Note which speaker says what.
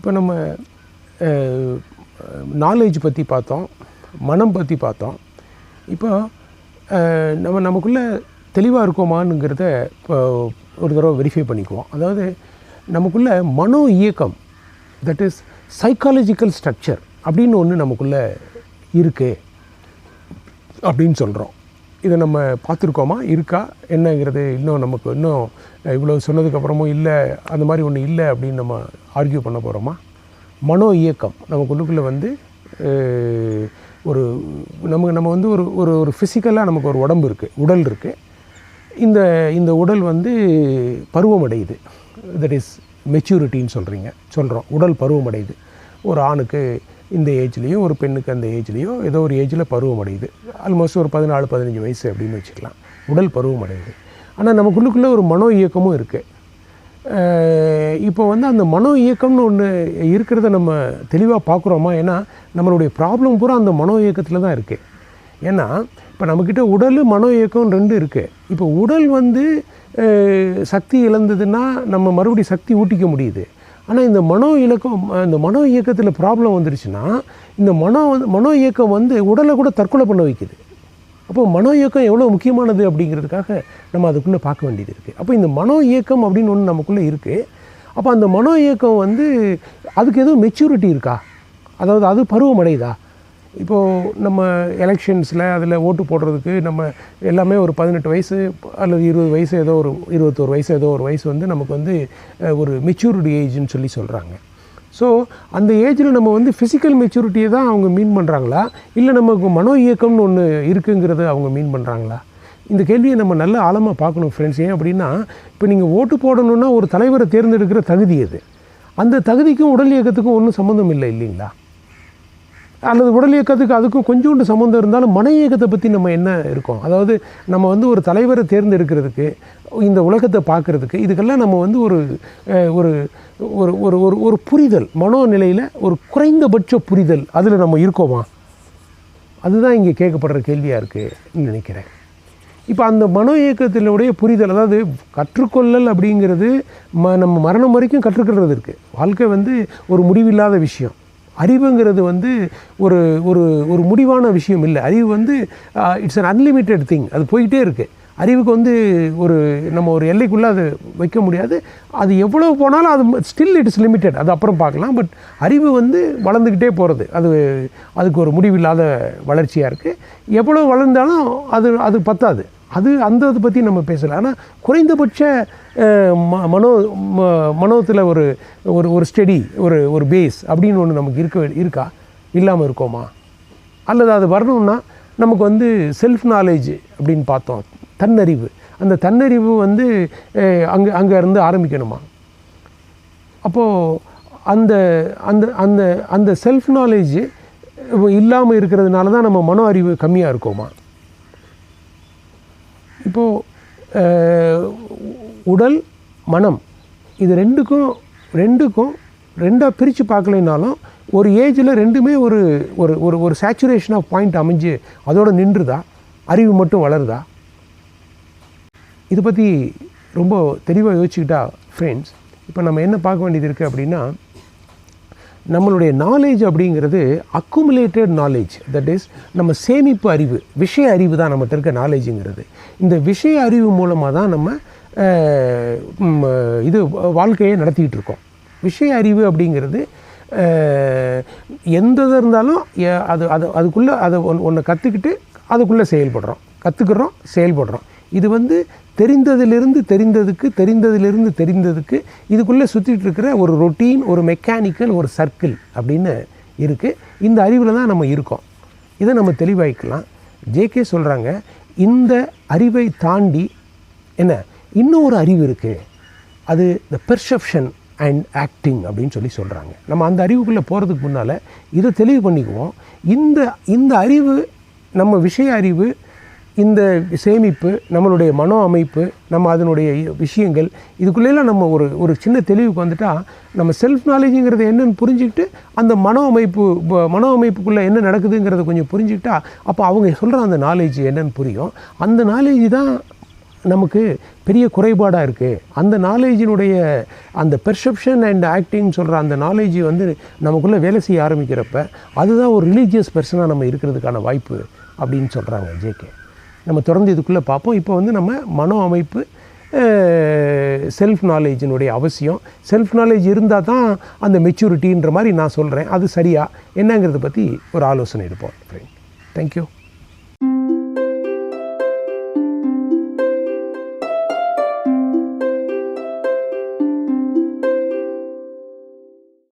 Speaker 1: இப்போ நம்ம நாலேஜ் பற்றி பார்த்தோம் மனம் பற்றி பார்த்தோம். இப்போ நம்ம நமக்குள்ளே தெளிவாக இருக்கோமானுங்கிறத இப்போ ஒரு தடவை வெரிஃபை பண்ணிக்குவோம். அதாவது நமக்குள்ள மனோ இயக்கம் தட் இஸ் சைக்காலஜிக்கல் ஸ்ட்ரக்சர் அப்படின்னு ஒன்று நமக்குள்ளே இருக்குது அப்படின்னு சொல்கிறோம் இதை நம்ம பார்த்துருக்கோமா? இருக்கா? என்னங்கிறது இன்னும் நமக்கு இன்னும் இவ்வளோ சொன்னதுக்கப்புறமும் இல்லை அந்த மாதிரி ஒன்று இல்லை அப்படின்னு நம்ம ஆர்கியூ பண்ண போகிறோமா மனோ இயக்கம். நமக்குள்ளுக்குள்ளே வந்து ஒரு நமக்கு நம்ம வந்து ஒரு ஒரு ஒரு ஃபிசிக்கலாக நமக்கு ஒரு உடம்பு இருக்குது உடல் இருக்குது இந்த இந்த உடல் வந்து பருவமடையுது. தட் இஸ் மெச்சூரிட்டின்னு சொல்கிறீங்க சொல்கிறோம் உடல் பருவமடையுது. ஒரு ஆணுக்கு இந்த ஏஜ்லேயும் ஒரு பெண்ணுக்கு அந்த ஏஜ்லேயும் ஏதோ ஒரு ஏஜில் பருவமடையுது ஆல்மோஸ்ட் ஒரு பதினாலு பதினஞ்சு வயசு அப்படின்னு வச்சுக்கலாம். உடல் பருவம் அடையுது. ஆனால் நமக்குள்ளுக்குள்ளே ஒரு மனோ இயக்கமும் இருக்குது இப்போ வந்து அந்த மனோ இயக்கம்னு ஒன்று இருக்கிறத நம்ம தெளிவாக பார்க்குறோமா ஏன்னா நம்மளுடைய ப்ராப்ளம் பூரா அந்த மனோ இயக்கத்தில் தான் இருக்குது ஏன்னா இப்போ நம்மக்கிட்ட உடல் மனோ இயக்கம் ரெண்டு இருக்குது இப்போ உடல் வந்து சக்தி இழந்ததுன்னா நம்ம மறுபடி சக்தி ஊட்டிக்க முடியுது. ஆனால் இந்த மனோ இலக்கம் இந்த மனோ இயக்கத்தில் ப்ராப்ளம் வந்துருச்சுன்னா இந்த மனோ வந்து மனோ இயக்கம் வந்து உடலை கூட தற்கொலை பண்ண வைக்குது. அப்போ மனோ இயக்கம் எவ்வளோ முக்கியமானது அப்படிங்கிறதுக்காக நம்ம அதுக்குள்ளே பார்க்க வேண்டியது இருக்குது அப்போ இந்த மனோ இயக்கம் அப்படின்னு ஒன்று நமக்குள்ளே இருக்குது அப்போ அந்த மனோ இயக்கம் வந்து அதுக்கு எதுவும் மெச்சூரிட்டி இருக்கா? அதாவது அது பருவமடையுதா இப்போது நம்ம எலெக்ஷன்ஸில் அதில் ஓட்டு போடுறதுக்கு நம்ம எல்லாமே ஒரு பதினெட்டு வயசு அல்லது இருபது வயசு ஏதோ ஒரு இருபத்தோரு வயசு ஏதோ ஒரு வயசு வந்து நமக்கு வந்து ஒரு மெச்சூரிட்டி ஏஜ்னு சொல்லி சொல்கிறாங்க ஸோ அந்த ஏஜில் நம்ம வந்து ஃபிசிக்கல் மெச்சூரிட்டியை தான் அவங்க மீன் பண்ணுறாங்களா இல்லை நமக்கு மனோ இயக்கம்னு ஒன்று இருக்குங்கிறத அவங்க மீன் பண்ணுறாங்களா இந்த கேள்வியை நம்ம நல்ல ஆழமாக பார்க்கணும் ஃப்ரெண்ட்ஸ் ஏன் அப்படின்னா இப்போ நீங்கள் ஓட்டு போடணுன்னா ஒரு தலைவரை தேர்ந்தெடுக்கிற தகுதி அது அந்த தகுதிக்கும் உடல் இயக்கத்துக்கும் ஒன்றும் சம்மந்தம் இல்லை இல்லைங்களா? அல்லது உடல் இயக்கத்துக்கு அதுக்கும் கொஞ்சோண்டு சம்மந்தம் இருந்தாலும் மன இயக்கத்தை பற்றி நம்ம என்ன இருக்கோம்? அதாவது நம்ம வந்து ஒரு தலைவரை தேர்ந்தெடுக்கிறதுக்கு இந்த உலகத்தை பார்க்குறதுக்கு இதுக்கெல்லாம் நம்ம வந்து ஒரு ஒரு ஒரு ஒரு ஒரு ஒரு புரிதல் மனோநிலையில் ஒரு குறைந்தபட்ச புரிதல் அதில் நம்ம இருக்கோமா? அதுதான் இங்கே கேட்கப்படுற கேள்வியாக இருக்குதுன்னு நினைக்கிறேன். இப்போ அந்த மனோ இயக்கத்தினுடைய புரிதல் அதாவது கற்றுக்கொள்ளல் அப்படிங்கிறது ம நம்ம மரணம் வரைக்கும் கற்றுக்கிறது இருக்குது வாழ்க்கை வந்து ஒரு முடிவில்லாத விஷயம். அறிவுங்கிறது வந்து ஒரு ஒரு ஒரு முடிவான விஷயம் இல்லை. அறிவு வந்து இட்ஸ் அன் அன்லிமிட்டெட் திங் அது போயிட்டே இருக்குது அறிவுக்கு வந்து ஒரு நம்ம ஒரு எல்லைக்குள்ளே அது வைக்க முடியாது. அது எவ்வளோ போனாலும் அது ஸ்டில் இட்ஸ் லிமிட்டெட் அது அப்புறம் பார்க்கலாம். பட் அறிவு வந்து வளர்ந்துக்கிட்டே போகிறது அது அதுக்கு ஒரு முடிவில்லாத வளர்ச்சியாக இருக்குது எவ்வளோ வளர்ந்தாலும் அது அது பத்தாது. அது அந்த இதை பற்றி நம்ம பேசலாம் ஆனால் குறைந்தபட்ச ம மனோ ம மனோத்தில் ஒரு ஒரு ஒரு ஸ்டெடி ஒரு ஒரு பேஸ் அப்படின்னு ஒன்று நமக்கு இருக்க இருக்கா? இல்லாமல் இருக்கோமா? அல்லது அது வரணும்னா நமக்கு வந்து செல்ஃப் நாலேஜ் அப்படின்னு பார்த்தோம். தன்னறிவு. அந்த தன்னறிவு வந்து அங்கே அங்கே இருந்து ஆரம்பிக்கணுமா? அப்போது அந்த அந்த அந்த அந்த செல்ஃப் நாலேஜ் இல்லாமல் இருக்கிறதுனால தான் நம்ம மனோ அறிவு கம்மியாக இருக்கோமா? இப்போது உடல் மனம் இது ரெண்டுக்கும் ரெண்டுக்கும் ரெண்டாக பிரித்து பார்க்கலைனாலும் ஒரு ஏஜில் ரெண்டுமே ஒரு ஒரு ஒரு ஒரு சேச்சுரேஷன் ஆஃப் பாயிண்ட் அமைஞ்சு அதோடு நின்றுதா? அறிவு மட்டும் வளருதா? இதை பற்றி ரொம்ப தெளிவாக யோசிச்சுக்கிட்டா ஃப்ரெண்ட்ஸ் இப்போ நம்ம என்ன பார்க்க வேண்டியது இருக்குது அப்படின்னா நம்மளுடைய நாலேஜ் அப்படிங்கிறது அக்குமுலேட்டட் நாலேஜ் தட் இஸ் நம்ம சேமிப்பு அறிவு விஷய அறிவு தான் நம்மகிட்ட இருக்க நாலேஜுங்கிறது இந்த விஷய அறிவு மூலமாக தான் நம்ம இது வாழ்க்கையை நடத்திக்கிட்டு இருக்கோம். விஷய அறிவு அப்படிங்கிறது எந்ததாக எந்த இது இருந்தாலும் அது அது அதுக்குள்ளே அதை ஒன் ஒன்றை கற்றுக்கிட்டு அதுக்குள்ளே செயல்படுறோம். கற்றுக்குறோம் செயல்படுறோம். இது வந்து தெரிந்ததிலிருந்து தெரிந்ததுக்கு தெரிந்ததிலிருந்து தெரிந்ததுக்கு இதுக்குள்ளே சுற்றிட்டு இருக்கிற ஒரு ரொட்டீன் ஒரு மெக்கானிக்கல் ஒரு சர்க்கிள் அப்படின்னு இருக்குது இந்த அறிவில் தான் நம்ம இருக்கோம். இதை நம்ம தெளிவாய்க்கலாம். ஜேகே சொல்கிறாங்க இந்த அறிவை தாண்டி என்ன? இன்னும் ஒரு அறிவு இருக்குது அது த பெர்செப்ஷன் அண்ட் ஆக்டிங் அப்படின்னு சொல்லி சொல்கிறாங்க நம்ம அந்த அறிவுக்குள்ளே போகிறதுக்கு முன்னால் இதை தெளிவு பண்ணிக்குவோம். இந்த இந்த அறிவு நம்ம விஷய அறிவு இந்த சேமிப்பு நம்மளுடைய மனோ அமைப்பு நம்ம அதனுடைய விஷயங்கள் இதுக்குள்ளெல்லாம் நம்ம ஒரு ஒரு சின்ன தெளிவுக்கு வந்துட்டால் நம்ம செல்ஃப் நாலேஜுங்கிறது என்னன்னு புரிஞ்சுக்கிட்டு அந்த மனோ அமைப்பு மனோ அமைப்புக்குள்ளே என்ன நடக்குதுங்கிறத கொஞ்சம் புரிஞ்சுக்கிட்டா அப்போ அவங்க சொல்கிற அந்த நாலேஜ் என்னன்னு புரியும். அந்த நாலேஜ் தான் நமக்கு பெரிய குறைபாடாக இருக்குது அந்த நாலேஜினுடைய அந்த பெர்செப்ஷன் அண்ட் ஆக்டிங் சொல்கிற அந்த நாலேஜ் வந்து நமக்குள்ளே வேலை செய்ய ஆரம்பிக்கிறப்ப அதுதான் ஒரு ரிலீஜியஸ் பர்சனாக நம்ம இருக்கிறதுக்கான வாய்ப்பு அப்படின்னு சொல்கிறாங்க ஜேகே நம்ம தொடர்ந்து இதுக்குள்ளே பார்ப்போம். இப்போ வந்து நம்ம மனோ அமைப்பு செல்ஃப் நாலேஜினுடைய அவசியம். செல்ஃப் நாலேஜ் இருந்தால் தான் அந்த மெச்சூரிட்டின்ற மாதிரி நான் சொல்கிறேன். அது சரியா? என்னங்கிறத பற்றி ஒரு ஆலோசனை எடுப்போம். தேங்க்யூ